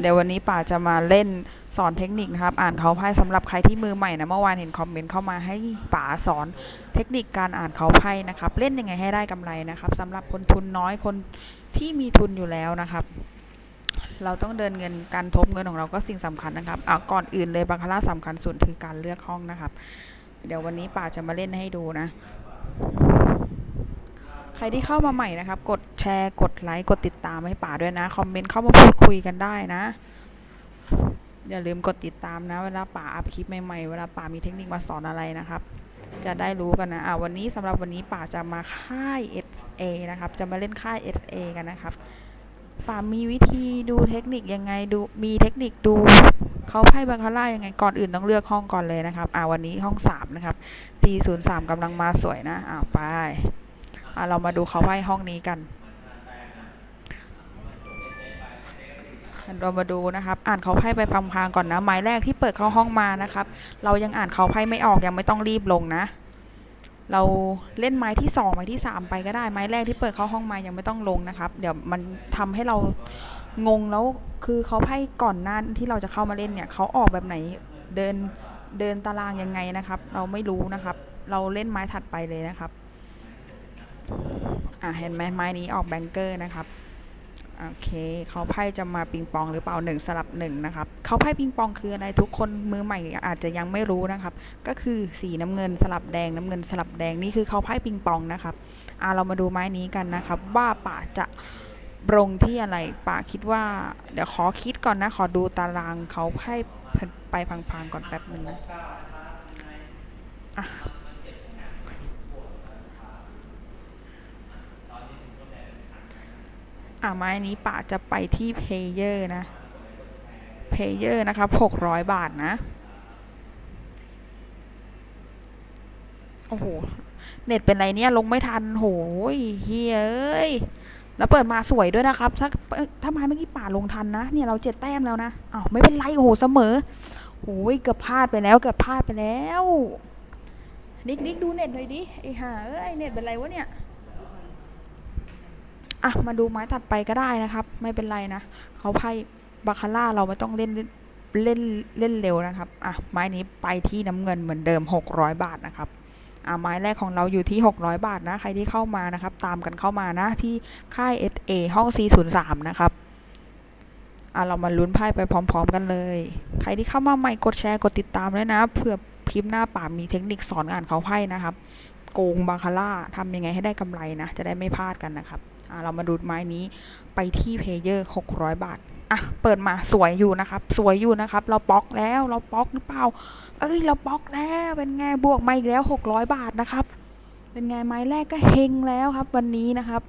เดี๋ยววันนี้ป่าจะมาเล่นสอนเทคนิคนะครับ อ่านเขาไพ่สำหรับใครที่มือใหม่นะเมื่อวานเห็นคอมเมนต์เข้ามาให้ป่าสอนเทคนิคการอ่านเขาไพ่นะครับ เล่นยังไงให้ได้กำไรนะครับสำหรับคนทุนน้อยคนที่มีทุนอยู่แล้วนะครับ เราต้องเดินเงินการทบเงินของเราก็สิ่งสำคัญนะครับอะก่อนอื่นเลยบาคาราสำคัญสุดคือการเลือกห้องนะครับ เดี๋ยววันนี้ป่าจะมาเล่นให้ดูนะ ใครที่เข้ามาใหม่นะครับ กดแชร์กดไลค์กดติดตามให้ป่าด้วยนะ คอมเมนต์เข้ามาพูดคุยกันได้นะ อย่าลืมกดติดตามนะ เวลาป่าอัพคลิปใหม่ๆ เวลาป่ามีเทคนิคมาสอนอะไรนะครับ จะได้รู้กันนะอะวันนี้สำหรับวันนี้ป่าจะมาค่าย SA นะครับ จะมาเล่นค่าย SA กันนะครับป่ามีวิธีดูเทคนิคยังไงดูมีเทคนิคดูเขาไพ่บาคาร่ายังไงก่อนอื่นต้องเลือกห้องก่อนเลยนะครับอ่าวันนี้ห้อง3นะครับ G03 กำลังมาสวยนะอ่าไป เรามาดูเขาไพ่ห้องนี้กัน เรามาดูนะครับ อ่านเขาไพ่ไปพังๆก่อนนะไม้แรกที่เปิดเข้าห้องมานะครับ เรายังอ่านเขาไพ่ไม่ออกยังไม่ต้องรีบลงนะ เราเล่นไม้ที่สองไม้ที่สามไปก็ได้ไม้แรกที่เปิดเข้าห้องมายังไม่ต้องลงนะครับ เดี๋ยวมันทำให้เรางงแล้วคือเขาไพ่ก่อนหน้าที่เราจะเข้ามาเล่นเนี่ยเขาออกแบบไหนเดินเดินตารางยังไงนะครับ เราไม่รู้นะครับ เราเล่นไม้ถัดไปเลยนะครับ อ่าเห็นไหมไม้นี้ออกแบงเกอร์นะครับโอเคเขาไพ่จะมาปิงปองหรือเปล่าหนึ่งสลับหนึ่งนะครับเขาไพ่ปิงปองคืออะไรทุกคนมือใหม่อาจจะยังไม่รู้นะครับ ก็คือสีน้ำเงินสลับแดงน้ำเงินสลับแดงนี่คือเขาไพ่ปิงปองนะครับอ่าเรามาดูไม้นี้กันนะครับ ว่าป่าจะลงที่อะไรป่าคิดว่า เดี๋ยวขอคิดก่อนนะ ขอดูตารางเขาไพ่ไปพังๆก่อนแป๊บหนึ่งนะอะ อะไม้นี้ป่าจะไปที่เพเยอร์นะเพเยอร์นะครับหกร้อยบาทนะ โอ้โห เน็ตเป็นไรเนี่ย ลงไม่ทันโหยเฮ้ยเอ้ย แล้วเปิดมาสวยด้วยนะครับ ถ้าถ้าไม้เมื่อกี้ป่าลงทันนะ เนี่ยเราเจ็ดแต้มแล้วนะอ้าวไม่เป็นไรโอ้โหเสมอโอ้ยเกือบพลาดไปแล้วเกือบพลาดไปแล้วนิกนิกดูเน็ตหน่อยดิไอ้ห่าเอ้ยเน็ตเป็นไรวะเนี่ย อะมาดูไม้ถัดไปก็ได้นะครับ ไม่เป็นไรนะเขาไพ่บาคาร่าเราไม่ต้องเล่นเล่นเล่นเร็วนะครับอะไม้นี้ไปที่น้ำเงินเหมือนเดิม 600 บาทนะครับอะไม้แรกของเราอยู่ที่ 600 บาทนะใครที่เข้ามานะครับ ตามกันเข้ามานะที่ค่าย SA ห้อง403 นะครับอะเรามาลุ้นไพ่ไปพร้อม ๆ กันเลย ใครที่เข้ามาใหม่กดแชร์กดติดตามด้วยนะเผื่อคลิปหน้าป่ามีเทคนิคสอนอ่านเขาไพ่นะครับ โกงบาคาร่าทำยังไงให้ได้กำไรนะ จะได้ไม่พลาดกันนะครับ เรามาดูไม้นี้ไปที่เพเยอร์600 บาท อะ เปิดมาสวยอยู่นะครับ สวยอยู่นะครับ เราบล็อกแล้วเราบล็อกหรือเปล่า เอ้ย เราบล็อกแล้วเป็นไงบวกมาอีกแล้ว 600 บาทนะครับ เป็นไงไม้แรกก็เฮงแล้วครับ วันนี้นะครับ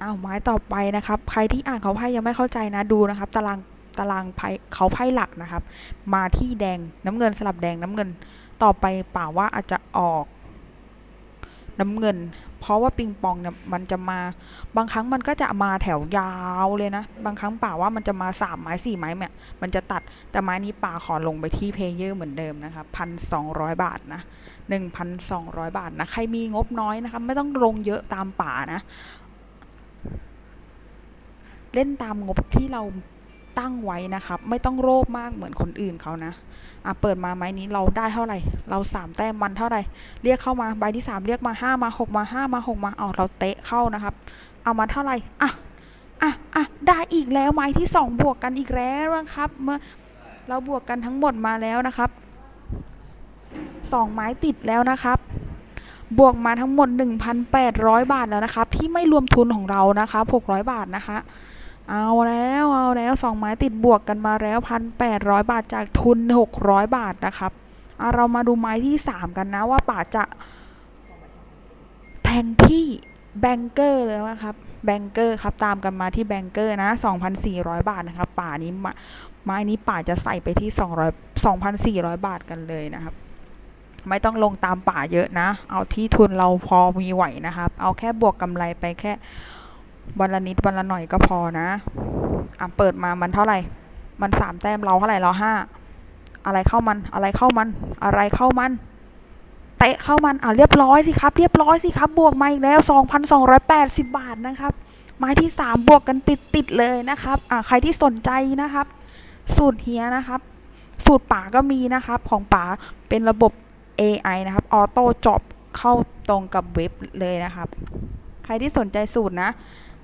เอาไม้ต่อไปนะครับ ใครที่อ่านเขาไพ่ยังไม่เข้าใจนะดูนะครับ ตารางตารางไพ่เขาไพ่หลักนะครับ มาที่แดงน้ำเงินสลับแดงน้ำเงิน ต่อไปป่าว่าอาจจะออก น้ำเงิน เพราะว่าปิงปองเนี่ยมันจะมา บางครั้งมันก็จะมาแถวยาวเลยนะ บางครั้งป่าว่ามันจะมาสามไม้สี่ไม้เนี่ยมันจะตัดแต่ไม้นี้ป่าขอลงไปที่เพลเยอร์เหมือนเดิมนะครับพันสองร้อยบาทนะหนึ่งพันสองร้อยบาทนะ ใครมีงบน้อยนะคะ ไม่ต้องลงเยอะตามป่านะ เล่นตามงบที่เรา ตั้งไว้นะครับ ไม่ต้องโลภมากเหมือนคนอื่นเขานะอะเปิดมาไม้นี้เราได้เท่าไหร่ เราสามแต้มมันเท่าไหร่ เรียกเข้ามาใบที่สามเรียกมาห้ามาหกมาห้ามาหกมาเอาเราเตะเข้านะครับ เอามาเท่าไหร่อะอะอะได้อีกแล้วไม้ที่สองบวกกันอีกแล้วนะครับเมื่อเราบวกกันทั้งหมดมาแล้วนะครับสองไม้ติดแล้วนะครับ บวกมาทั้งหมด 1,800 บาทแล้วนะครับ ที่ไม่รวมทุนของเรานะคะ600 บาทนะคะ เอาแล้ว แล้วสองไม้ติดบวกกันมาแล้วพันแปดร้อยบาทจากทุนหกร้อยบาทนะครับเอาเรามาดูไม้ที่สามกันนะว่าป่าจะแทงที่แบงเกอร์เลยนะครับแบงเกอร์ครับตามกันมาที่แบงเกอร์นะ2,400 บาทนะครับป่านี้ไม้นี้ป่าจะใส่ไปที่200 2,400 บาทกันเลยนะครับ ไม่ต้องลงตามป่าเยอะนะ เอาที่ทุนเราพอมีไหวนะครับ เอาแค่บวกกำไรไปแค่วันละนิดวันละหน่อยก็พอนะ อะเปิดมามันเท่าไหร่ มันสามแต้มเราเท่าไหร่เราห้าอะไรเข้ามันอะไรเข้ามัน อะไรเข้ามันเตะเข้ามันอะเรียบร้อยสิครับเรียบร้อยสิครับบวกมาอีกแล้ว 2,280 บาทนะครับไม้ที่สามบวกกันติดติดเลยนะครับอ่าใครที่สนใจนะครับ สูตรเฮียนะครับ สูตรป่าก็มีนะครับ ของป่าเป็นระบบ AI นะครับออโต้จอบเข้าตรงกับเว็บเลยนะครับ ใครที่สนใจสูตรนะ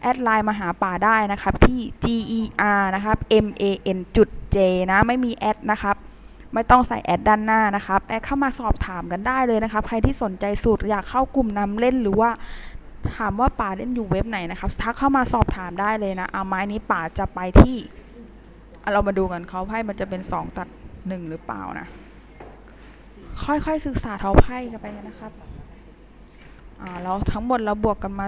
แอดไลน์มาหาป่าได้นะครับที่ ger นะครับ man จุด j นะไม่มีแอดนะครับไม่ต้องใส่แอดด้านหน้านะครับแอดเข้ามาสอบถามกันได้เลยนะครับ ใครที่สนใจสูตรอยากเข้ากลุ่มนำเล่นหรือว่าถามว่าป่าเล่นอยู่เว็บไหนนะครับทักเข้ามาสอบถามได้เลยนะเอาไม้นี้ป่าจะไปที่เอาเรามาดูกันเขาไพ่มันจะเป็นสองตัดหนึ่งหรือเปล่านะ ค่อยๆศึกษาเท้าไพ่กันไปนะครับ อ่าเราทั้งหมดเราบวกกันมา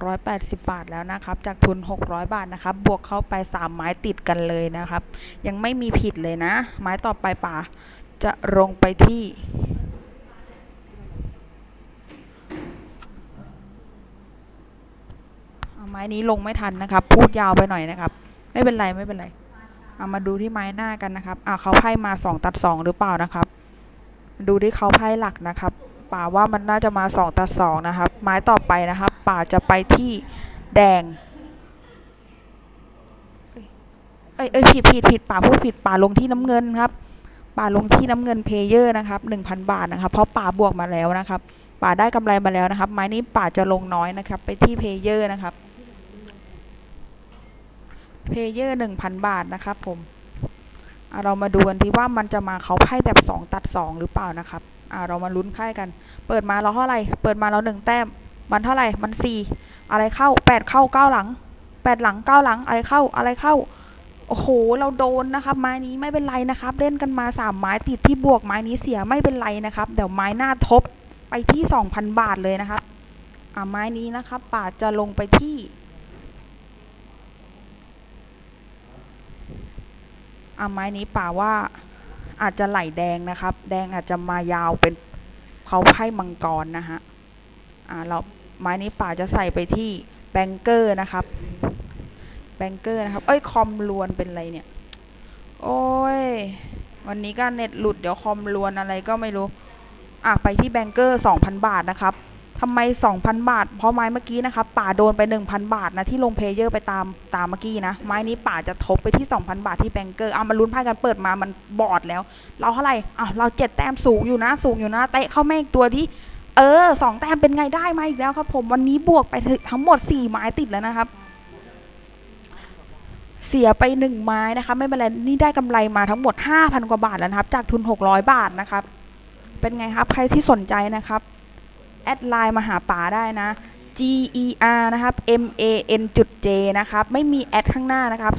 4,280 บาทแล้วนะครับ จากทุน 600 บาทนะครับ บวกเข้าไป 3 ไม้ติดกันเลยนะครับ ยังไม่มีผิดเลยนะ ไม้ต่อไปป่าจะลงไปที่ไม้นี้ลงไม่ทันนะครับ พูดยาวไปหน่อยนะครับ ไม่เป็นไรไม่เป็นไรเอามาดูที่ไม้หน้ากันนะครับอ่าเขาไพ่มาสองตัดสองหรือเปล่านะครับ ดูที่เขาไพ่หลักนะครับ ป่าว่ามันน่าจะมาสองตัดสองนะครับ ไม้ต่อไปนะครับ ป่าจะไปที่แดง เอ้ยเอ้ยผิดผิดผิดป่าพูดผิดป่าลงที่น้ำเงินครับ ป่าลงที่น้ำเงินเพเยอร์นะครับหนึ่งพันบาทนะครับเพราะป่าบวกมาแล้วนะครับ ป่าได้กำไรมาแล้วนะครับ ไม้นี้ป่าจะลงน้อยนะครับ ไปที่เพเยอร์นะครับเพเยอร์หนึ่งพันบาทนะครับผม เรามาดูกันที่ว่ามันจะมาเขาไพ่แบบสองตัดสองหรือเปล่านะครับเรามาลุ้นไพ่กัน เปิดมาเราเท่าไหร่ เปิดมาเราหนึ่งแต้ม มันเท่าไหร่ มันสี่อะไรเข้าแปดเข้าเก้าหลังแปดหลังเก้าหลัง อะไรเข้า อะไรเข้า โอ้โห เราโดนนะครับ ไม้นี้ไม่เป็นไรนะครับ เล่นกันมาสามไม้ติดที่บวก ไม้นี้เสียไม่เป็นไรนะครับ เดี๋ยวไม้หน้าทบไปที่สองพันบาทเลยนะครับอ่าไม้นี้นะครับป่าจะลงไปที่ อ่าไม้นี้ป่าว่าอาจจะไหลแดงนะครับ แดงอาจจะมายาวเป็นเขาไพ่มังกรนะฮะอ่าเราไม้นี้ป่าจะใส่ไปที่แบงเกอร์นะครับ แบงเกอร์นะครับ เอ้ยคอมลวนเป็นอะไรเนี่ย โอ้ย วันนี้ก็เน็ตหลุดเดี๋ยวคอมลวนอะไรก็ไม่รู้ อะไปที่แบงเกอร์2,000บาทนะครับ ทำไม 2,000 บาท เพราะไม้เมื่อกี้นะครับป่าโดนไป 1,000 บาทนะที่ลงเพเยอร์ไปตามตามเมื่อกี้นะ ไม้นี้ป่าจะทบไปที่ 2,000 บาทที่แบงเกอร์เอามาลุ้นไพ่กันเปิดมามันบอดแล้ว เราเท่าไหร่อ้าวเราเจ็ดแต้มสูงอยู่นะสูงอยู่นะเตะเข้าแม่งตัวที่เออสองแต้มเป็นไงได้มาอีกแล้วครับ ผมวันนี้บวกไปทั้งหมด 4 ไม้ติดแล้วนะครับ เสียไป 1 ไม้นะคะไม่เป็นไรนี่ได้กำไรมาทั้งหมด 5,000 กว่าบาทแล้วนะครับ จากทุน 600 บาทนะครับ เป็นไงครับใครที่สนใจนะครับ แอดไลน์มาหาป๋าได้นะ G E R นะครับ M A N จุด J นะครับ ไม่มีแอดข้างหน้านะครับ